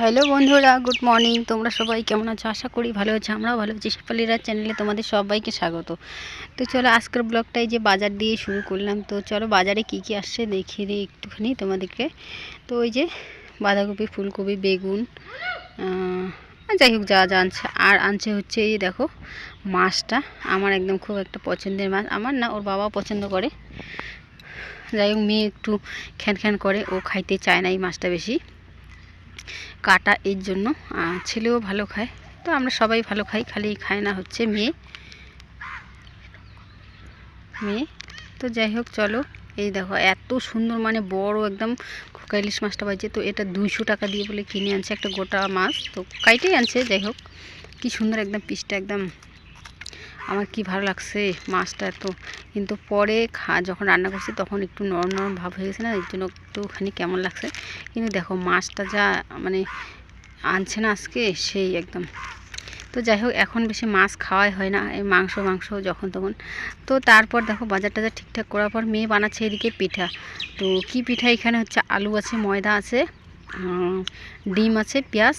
Hello বন্ধুরা, good morning. তোমরা সবাই কেমন আছো? আশা করি ভালো আছো, আমরাও ভালো আছি। শেফালিরা চ্যানেলে তোমাদের সবাইকে স্বাগত। তো চলো আজকের ব্লগটাই যে বাজার দিয়ে শুরু করলাম। তো চলো বাজারে কি কি আসছে দেখিয়ে দিই একটুখানি তোমাদেরকে। তো ওই যে বাঁধাকপি, ফুলকপি, বেগুন যাই হোক যা যা আনছে। আর আনছে হচ্ছে এই দেখো মাছটা। আমার একদম খুব একটা পছন্দের মাছ। আমার না, ওর বাবাও পছন্দ করে। যাই হোক, মেয়ে একটু খ্যান খ্যান করে। ও খাইতে চায় না এই মাছটা বেশি। কাটা এর জন্য ছেলেও ভালো খায়। তো আমরা সবাই ভালো খাই, খালি খায় না হচ্ছে মেয়ে। মেয়ে। তো যাই হোক, চলো। এই দেখো, এত সুন্দর মানে বড় একদম খোকা ইলিশ মাছটা পাইছে। তো এটা দুইশো টাকা দিয়ে বলে কিনে আনছে একটা গোটা মাছ। তো কাইটেই আনছে, যাই হোক। কি সুন্দর একদম পিসটা, একদম আমার কি ভালো লাগছে মাছটা এত। কিন্তু পরে খা, যখন রান্না করছি তখন একটু নরম নরম ভাব হয়ে গেছে না, এর জন্য একটুখানি কেমন লাগছে। কিন্তু দেখো মাছটা যা মানে আনছে না আজকে, সেই একদম। তো যাই হোক, এখন বেশি মাছ খাওয়াই হয় না, এই মাংস মাংস যখন তখন। তো তারপর দেখো বাজার টাজার ঠিকঠাক করার পর মেয়ে বানাচ্ছে এদিকে পিঠা। তো কি পিঠা এখানে হচ্ছে? আলু আছে, ময়দা আছে ডিম আছে, পেঁয়াজ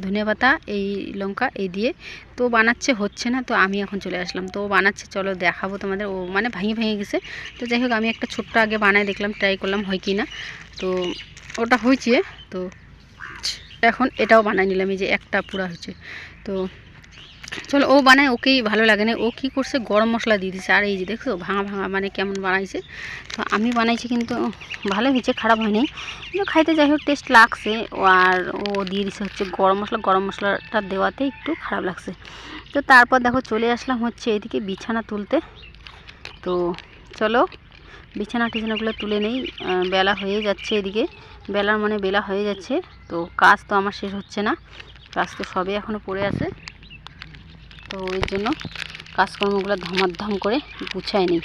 ধনিয়া পাতা, এই লঙ্কা, এই দিয়ে। তো বানাচ্ছে, হচ্ছে না, তো আমি এখন চলে আসলাম। তো বানাচ্ছে, চলো দেখাবো তোমাদের। ও মানে ভেঙে ভেঙে গেছে। তো যাই হোক, আমি একটা ছোট্ট আগে বানায় দেখলাম ট্রাই করলাম, হয় কি না। তো ওটা হয়েছে, তো এখন এটাও বানাই নিলাম, এই যে একটা পুরা হয়েছে। তো চলো, ও বানায়, ওকেই ভালো লাগে না। ও কি করছে? গরম মশলা দিয়ে দিছে। আর এই যে দেখছ, ভাঙা ভাঙা মানে কেমন বানাইছে। তো আমি বানাইছি কিন্তু ভালো হয়েছে, খারাপ হয়নি। কিন্তু খাইতে যাই হোক টেস্ট লাগছে। আর ও দিয়ে দিছে হচ্ছে গরম মশলা। গরম মশলাটা দেওয়াতে একটু খারাপ লাগছে। তো তারপর দেখো, চলে আসলাম হচ্ছে এদিকে বিছানা তুলতে। তো চলো, বিছানা টিছানাগুলো তুলে নেই। বেলা হয়ে যাচ্ছে এদিকে। বেলার মানে বেলা হয়ে যাচ্ছে। তো কাজ তো আমার শেষ হচ্ছে না। কাজ তো সবে এখনও পড়ে আছে। তো ওই জন্য কাজকর্মগুলো ধমাধম করে গুছাই নিই।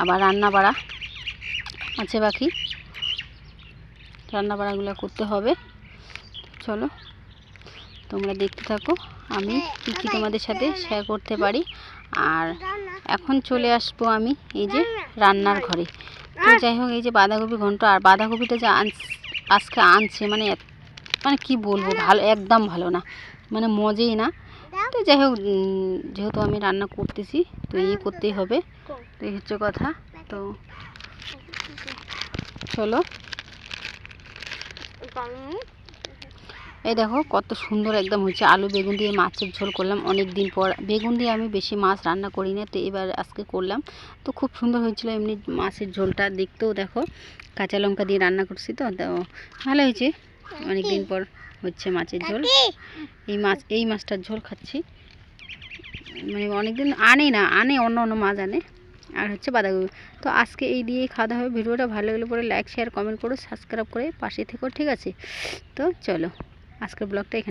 আবার রান্না বাড়া আছে বাকি। রান্না বাড়াগুলো করতে হবে। চলো, তোমরা দেখতে থাকো, আমি কী কী তোমাদের সাথে শেয়ার করতে পারি। আর এখন চলে আসব আমি এই যে রান্নার ঘরে। তো যাই হোক, এই যে বাঁধাকপি ঘন্ট, আর বাঁধাকপিটা যে আজকে আনছে মানে মানে কি বলব, ভালো, একদম ভালো না। মানে মজেই না। তো যাই হোক যেহেতু আমি রান্না করতেছি, তো এই করতেই হবে। তো এই হচ্ছে কথা। তো চলো। এই দেখো, কত সুন্দর একদম হচ্ছে আলু, বেগুন দিয়ে মাছের ঝোল করলাম অনেক দিন পর। বেগুন দিয়ে আমি বেশি মাছ রান্না করি না, তো এবার আজকে করলাম। তো খুব সুন্দর হয়েছিল এমনি মাছের ঝোলটা, দেখতেও দেখো। কাঁচা লঙ্কা দিয়ে রান্না করছি তো তো ভালো হয়েছে অনেক দিন পর। হচ্ছে মাছের ঝোল। এই মাছ এই মাছটার ঝোল খাচ্ছি। মানে অনেকদিন আনে না আনে অন্য অন্য মাছ আনে। আর হচ্ছে বাঁধাকপি। তো আজকে এই দিয়েই খাওয়া দাওয়া হবে। ভিডিওটা ভালো লাগলে পরে লাইক শেয়ার কমেন্ট করো সাবস্ক্রাইব করে পাশে থেকো ঠিক আছে? তো চলো আজকের ব্লগটা এখানে।